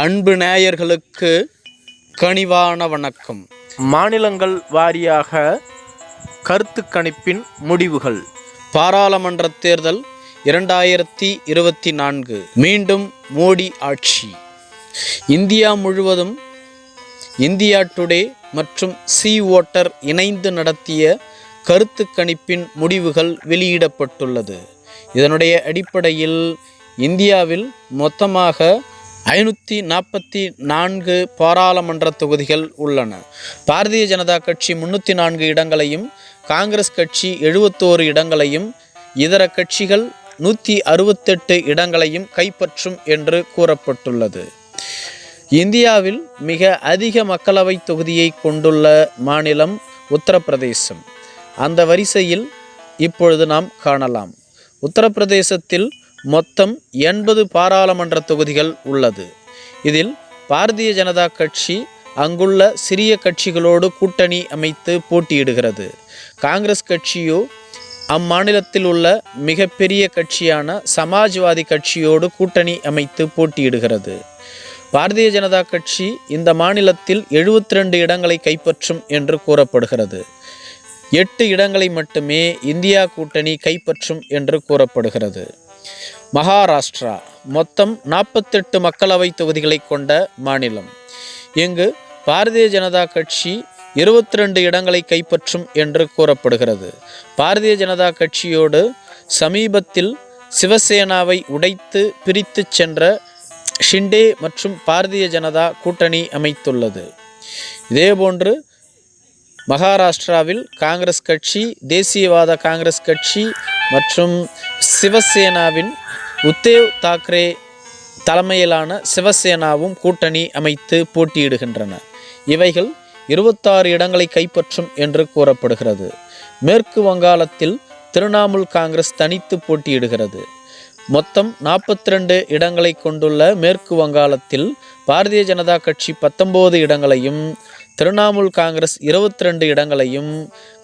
அன்பு நேயர்களுக்கு கனிவான வணக்கம். மாநிலங்கள் வாரியாக கருத்து கணிப்பின் முடிவுகள். பாராளுமன்ற தேர்தல் இரண்டாயிரத்தி இருபத்தி நான்கு. மீண்டும் மோடி ஆட்சி. இந்தியா முழுவதும் இந்தியா டுடே மற்றும் சி ஓட்டர் இணைந்து நடத்திய கருத்து கணிப்பின் முடிவுகள் வெளியிடப்பட்டுள்ளது. இதனுடைய அடிப்படையில் இந்தியாவில் மொத்தமாக ஐநூற்றி நாற்பத்தி நான்கு பாராளுமன்ற தொகுதிகள் உள்ளன. பாரதிய ஜனதா கட்சி முன்னூற்றி நான்கு இடங்களையும் காங்கிரஸ் கட்சி எழுபத்தோரு இடங்களையும் இதர கட்சிகள் நூற்றி அறுபத்தெட்டு இடங்களையும் கைப்பற்றும் என்று கூறப்பட்டுள்ளது. இந்தியாவில் மிக அதிக மக்களவை தொகுதியை கொண்டுள்ள மாநிலம் உத்தரப்பிரதேசம். அந்த வரிசையில் இப்பொழுது நாம் காணலாம். உத்தரப்பிரதேசத்தில் மொத்தம் எண்பது பாராளுமன்ற தொகுதிகள் உள்ளது. இதில் பாரதிய ஜனதா கட்சி அங்குள்ள சிறிய கட்சிகளோடு கூட்டணி அமைத்து போட்டியிடுகிறது. காங்கிரஸ் கட்சியோ அம்மாநிலத்தில் உள்ள மிகப்பெரிய கட்சியான சமாஜ்வாதி கட்சியோடு கூட்டணி அமைத்து போட்டியிடுகிறது. பாரதிய ஜனதா கட்சி இந்த மாநிலத்தில் 72 இடங்களை கைப்பற்றும் என்று கூறப்படுகிறது. எட்டு இடங்களை மட்டுமே இந்தியா கூட்டணி கைப்பற்றும் என்று கூறப்படுகிறது. மகாராஷ்டிரா மொத்தம் நாற்பத்தெட்டு மக்களவை தொகுதிகளை கொண்ட மாநிலம். இங்கு பாரதிய ஜனதா கட்சி 22 இடங்களை கைப்பற்றும் என்று கூறப்படுகிறது. பாரதிய ஜனதா கட்சியோடு சமீபத்தில் சிவசேனாவை உடைத்து பிரித்துச் சென்ற ஷிண்டே மற்றும் பாரதிய ஜனதா கூட்டணி அமைத்துள்ளது. இதேபோன்று மகாராஷ்டிராவில் காங்கிரஸ் கட்சி தேசியவாத காங்கிரஸ் கட்சி மற்றும் சிவசேனாவின் உத்தேவ் தாக்கரே தலைமையிலான சிவசேனாவும் கூட்டணி அமைத்து போட்டியிடுகின்றன. இவைகள் இருபத்தாறு இடங்களை கைப்பற்றும் என்று கூறப்படுகிறது. மேற்கு வங்காளத்தில் திரிணாமுல் காங்கிரஸ் தனித்து போட்டியிடுகிறது. மொத்தம் நாற்பத்தி ரெண்டு இடங்களை கொண்டுள்ள மேற்கு வங்காளத்தில் பாரதிய ஜனதா கட்சி பத்தொம்போது இடங்களையும் திரிணாமுல் காங்கிரஸ் இருபத்தி ரெண்டு இடங்களையும்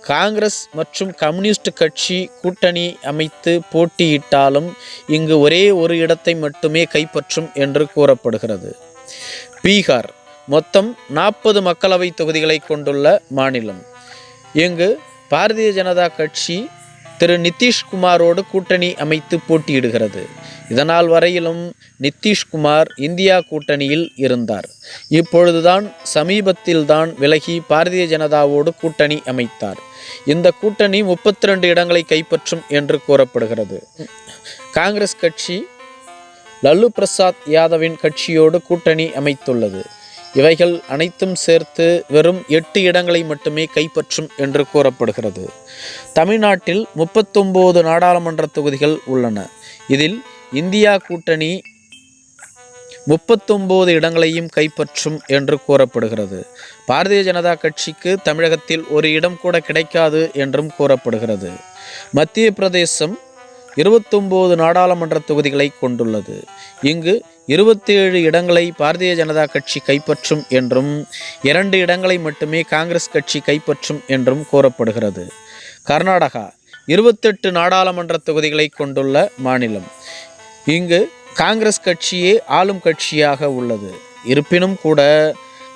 காங்கிரஸ் மற்றும் கம்யூனிஸ்ட் கட்சி கூட்டணி அமைத்து போட்டியிட்டாலும் இங்கு ஒரே ஒரு இடத்தை மட்டுமே கைப்பற்றும் என்று கூறப்படுகிறது. பீகார் மொத்தம் நாற்பது மக்களவை தொகுதிகளை கொண்டுள்ள மாநிலம். இங்கு பாரதிய ஜனதா கட்சி திரு நிதிஷ்குமாரோடு கூட்டணி அமைத்து போட்டியிடுகிறது. இதனால் வரையிலும் நிதிஷ்குமார் இந்தியா கூட்டணியில் இருந்தார். இப்பொழுதுதான் சமீபத்தில்தான் விலகி பாரதிய ஜனதாவோடு கூட்டணி அமைத்தார். இந்த கூட்டணி முப்பத்தி ரெண்டு இடங்களை கைப்பற்றும் என்று கூறப்படுகிறது. காங்கிரஸ் கட்சி லல்லு பிரசாத் யாதவின் கட்சியோடு கூட்டணி அமைத்துள்ளது. இவைகள் அனைத்தும் சேர்த்து வெறும் எட்டு இடங்களை மட்டுமே கைப்பற்றும் என்று கூறப்படுகிறது. தமிழ்நாட்டில் முப்பத்தொம்போது நாடாளுமன்ற தொகுதிகள் உள்ளன. இதில் இந்தியா கூட்டணி முப்பத்தொம்போது இடங்களையும் கைப்பற்றும் என்று கூறப்படுகிறது. பாரதிய ஜனதா கட்சிக்கு தமிழகத்தில் ஒரு இடம் கூட கிடைக்காது என்றும் கூறப்படுகிறது. மத்திய பிரதேசம் இருபத்தொம்போது நாடாளுமன்ற தொகுதிகளை கொண்டுள்ளது. இங்கு இருபத்தேழு இடங்களை பாரதிய ஜனதா கட்சி கைப்பற்றும் என்றும் இரண்டு இடங்களை மட்டுமே காங்கிரஸ் கட்சி கைப்பற்றும் என்றும் கூறப்படுகிறது. கர்நாடகா இருபத்தெட்டு நாடாளுமன்ற தொகுதிகளை கொண்டுள்ள மாநிலம். இங்கு காங்கிரஸ் கட்சியே ஆளும் கட்சியாக உள்ளது. இருப்பினும் கூட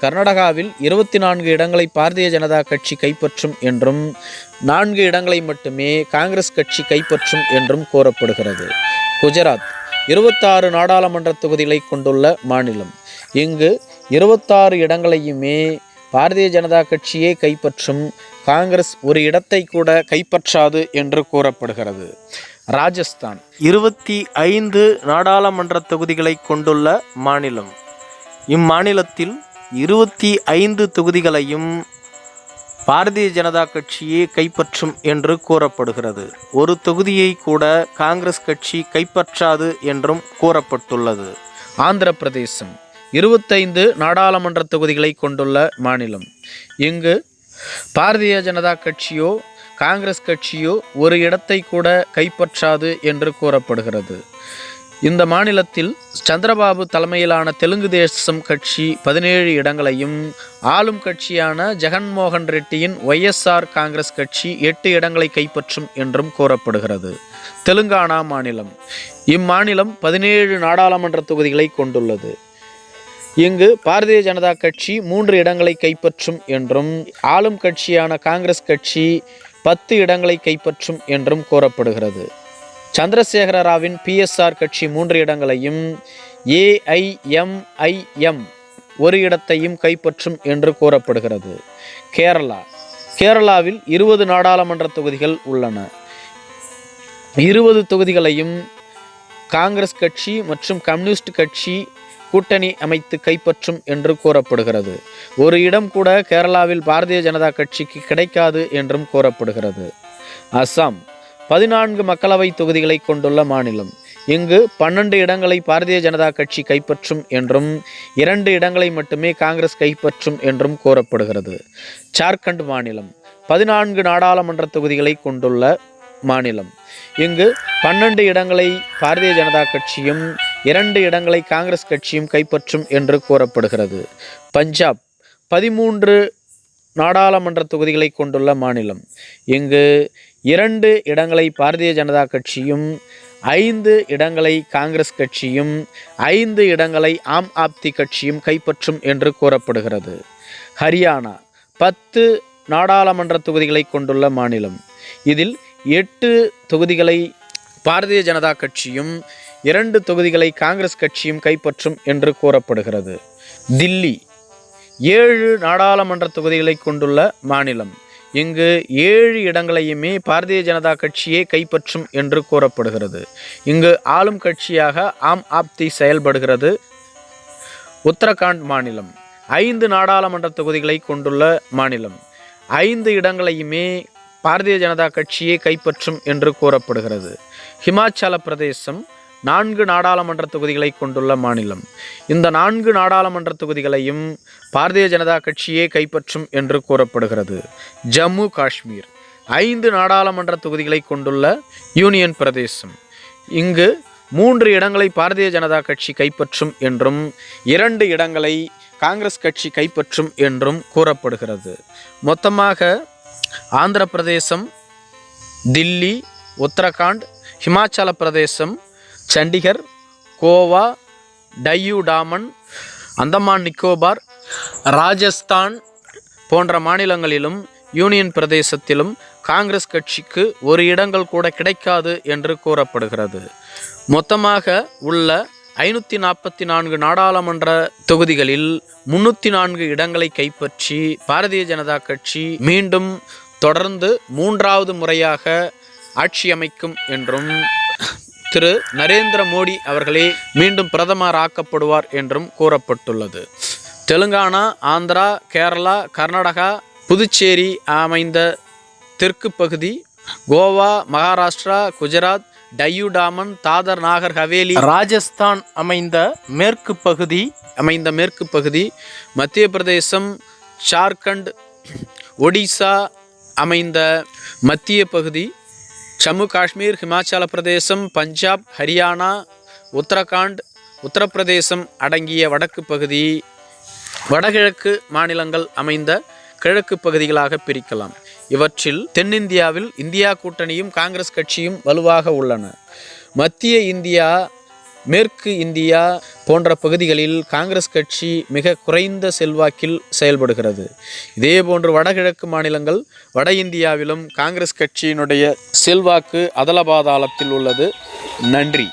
கர்நாடகாவில் இருபத்தி நான்கு இடங்களை பாரதிய ஜனதா கட்சி கைப்பற்றும் என்றும் நான்கு இடங்களை மட்டுமே காங்கிரஸ் கட்சி கைப்பற்றும் என்றும் கூறப்படுகிறது. குஜராத் இருபத்தாறு நாடாளுமன்ற தொகுதிகளை கொண்டுள்ள மாநிலம். இங்கு இருபத்தாறு இடங்களையுமே பாரதிய ஜனதா கட்சியே கைப்பற்றும் காங்கிரஸ் ஒரு இடத்தை கூட கைப்பற்றாது என்று கூறப்படுகிறது. ராஜஸ்தான். இருபத்தி ஐந்து நாடாளுமன்ற தொகுதிகளை கொண்டுள்ள மாநிலம். இம்மாநிலத்தில் இருபத்தி ஐந்து தொகுதிகளையும் பாரதிய ஜனதா கட்சியே கைப்பற்றும் என்று கூறப்படுகிறது. ஒரு தொகுதியை கூட காங்கிரஸ் கட்சி கைப்பற்றாது என்றும் கூறப்பட்டுள்ளது. ஆந்திர பிரதேசம் இருபத்தைந்து நாடாளுமன்ற தொகுதிகளை கொண்டுள்ள மாநிலம். இங்கு பாரதிய ஜனதா கட்சியோ காங்கிரஸ் கட்சியோ ஒரு இடத்தை கூட கைப்பற்றாது என்று கூறப்படுகிறது. இந்த மாநிலத்தில் சந்திரபாபு தலைமையிலான தெலுங்கு தேசம் கட்சி பதினேழு இடங்களையும் ஆளும் கட்சியான ஜெகன்மோகன் ரெட்டியின் ஒய்எஸ்ஆர் காங்கிரஸ் கட்சி எட்டு இடங்களை கைப்பற்றும் என்றும் கூறப்படுகிறது. தெலுங்கானா மாநிலம். இம்மாநிலம் பதினேழு நாடாளுமன்ற தொகுதிகளை கொண்டுள்ளது. இங்கு பாரதிய ஜனதா கட்சி மூன்று இடங்களை கைப்பற்றும் என்றும் ஆளும் கட்சியான காங்கிரஸ் கட்சி பத்து இடங்களை கைப்பற்றும் என்றும் கூறப்படுகிறது. சந்திரசேகர ராவின் பிஎஸ்ஆர் கட்சி மூன்று இடங்களையும் ஏஐஎம்ஐஎம் ஒரு இடத்தையும் கைப்பற்றும் என்று கூறப்படுகிறது. கேரளா. கேரளாவில் இருபது நாடாளுமன்ற தொகுதிகள் உள்ளன. இருபது தொகுதிகளையும் காங்கிரஸ் கட்சி மற்றும் கம்யூனிஸ்ட் கட்சி கூட்டணி அமைத்து கைப்பற்றும் என்று கூறப்படுகிறது. ஒரு இடம் கூட கேரளாவில் பாரதிய ஜனதா கட்சிக்கு கிடைக்காது என்றும் கூறப்படுகிறது. அஸ்ஸாம் பதினான்கு மக்களவை தொகுதிகளை கொண்டுள்ள மாநிலம். இங்கு பன்னெண்டு இடங்களை பாரதிய ஜனதா கட்சி கைப்பற்றும் என்றும் இரண்டு இடங்களை மட்டுமே காங்கிரஸ் கைப்பற்றும் என்றும் கூறப்படுகிறது. ஜார்க்கண்ட் மாநிலம் பதினான்கு நாடாளுமன்ற தொகுதிகளை கொண்டுள்ள மாநிலம். இங்கு பன்னெண்டு இடங்களை பாரதிய ஜனதா கட்சியும் இரண்டு இடங்களை காங்கிரஸ் கட்சியும் கைப்பற்றும் என்று கூறப்படுகிறது. பஞ்சாப் பதிமூன்று நாடாளுமன்ற தொகுதிகளை கொண்டுள்ள மாநிலம். இங்கு இரண்டு இடங்களை பாரதிய ஜனதா கட்சியும் ஐந்து இடங்களை காங்கிரஸ் கட்சியும் ஐந்து இடங்களை ஆம் ஆப்தி கட்சியும் கைப்பற்றும் என்று கூறப்படுகிறது. ஹரியானா பத்து நாடாளுமன்ற தொகுதிகளை கொண்டுள்ள மாநிலம். இதில் எட்டு தொகுதிகளை பாரதிய ஜனதா கட்சியும் இரண்டு தொகுதிகளை காங்கிரஸ் கட்சியும் கைப்பற்றும் என்று கூறப்படுகிறது. தில்லி ஏழு நாடாளுமன்ற தொகுதிகளை கொண்டுள்ள மாநிலம். இங்கு ஏழு இடங்களையுமே பாரதிய ஜனதா கட்சியே கைப்பற்றும் என்று கூறப்படுகிறது. இங்கு ஆளும் கட்சியாக ஆம் ஆப்தி செயல்படுகிறது. உத்தரகாண்ட் மாநிலம். ஐந்து நாடாளுமன்ற தொகுதிகளை கொண்டுள்ள மாநிலம். ஐந்து இடங்களையுமே பாரதிய ஜனதா கட்சியே கைப்பற்றும் என்று கூறப்படுகிறது. ஹிமாச்சல பிரதேசம். நான்கு நாடாளுமன்ற தொகுதிகளை கொண்டுள்ள மாநிலம். இந்த நான்கு நாடாளுமன்ற தொகுதிகளையும் பாரதிய ஜனதா கட்சியே கைப்பற்றும் என்று கூறப்படுகிறது. ஜம்மு காஷ்மீர். ஐந்து நாடாளுமன்ற தொகுதிகளை கொண்டுள்ள யூனியன் பிரதேசம். இங்கு மூன்று இடங்களை பாரதிய ஜனதா கட்சி கைப்பற்றும் என்றும் இரண்டு இடங்களை காங்கிரஸ் கட்சி கைப்பற்றும் என்றும் கூறப்படுகிறது. மொத்தமாக ஆந்திர பிரதேசம் தில்லி உத்தரகாண்ட் ஹிமாச்சல பிரதேசம் சண்டிகர் கோவா டையூ டாமன் அந்தமான் நிக்கோபார் ராஜஸ்தான் போன்ற மாநிலங்களிலும் யூனியன் பிரதேசத்திலும் காங்கிரஸ் கட்சிக்கு ஒரு இடங்கள் கூட கிடைக்காது என்று கூறப்படுகிறது. மொத்தமாக உள்ள ஐநூற்றி நாற்பத்தி நான்கு நாடாளுமன்ற தொகுதிகளில் முன்னூற்றி நான்கு இடங்களை கைப்பற்றி பாரதிய ஜனதா கட்சி மீண்டும் தொடர்ந்து மூன்றாவது முறையாக ஆட்சி அமைக்கும் என்றும் திரு நரேந்திர மோடி அவர்களே மீண்டும் பிரதமர் ஆக்கப்படுவார் என்றும் கூறப்பட்டுள்ளது. தெலுங்கானா ஆந்திரா கேரளா கர்நாடகா புதுச்சேரி அமைந்த தெற்கு பகுதி கோவா மகாராஷ்டிரா குஜராத் டையூ டாமன் தாதர் நாகர் ஹவேலி ராஜஸ்தான் அமைந்த மேற்கு பகுதி அமைந்த மேற்கு பகுதி மத்திய பிரதேசம் ஜார்க்கண்ட் ஒடிசா அமைந்த மத்திய பகுதி ஜம்மு காஷ்மீர் ஹிமாச்சல பிரதேசம் பஞ்சாப் ஹரியானா உத்தரகாண்ட் உத்தரப்பிரதேசம் அடங்கிய வடக்கு பகுதி வடகிழக்கு மாநிலங்கள் அமைந்த கிழக்கு பகுதிகளாக பிரிக்கலாம். இவற்றில் தென்னிந்தியாவில் இந்தியா கூட்டணியும் காங்கிரஸ் கட்சியும் வலுவாக உள்ளன. மத்திய இந்தியா மேற்கு இந்தியா போன்ற பகுதிகளில் காங்கிரஸ் கட்சி மிக குறைந்த செல்வாக்கில் செயல்படுகிறது. இதேபோன்று வடகிழக்கு மாநிலங்கள் வட இந்தியாவிலும் காங்கிரஸ் கட்சியினுடைய செல்வாக்கு அதலபாதாளத்தில் உள்ளது. நன்றி.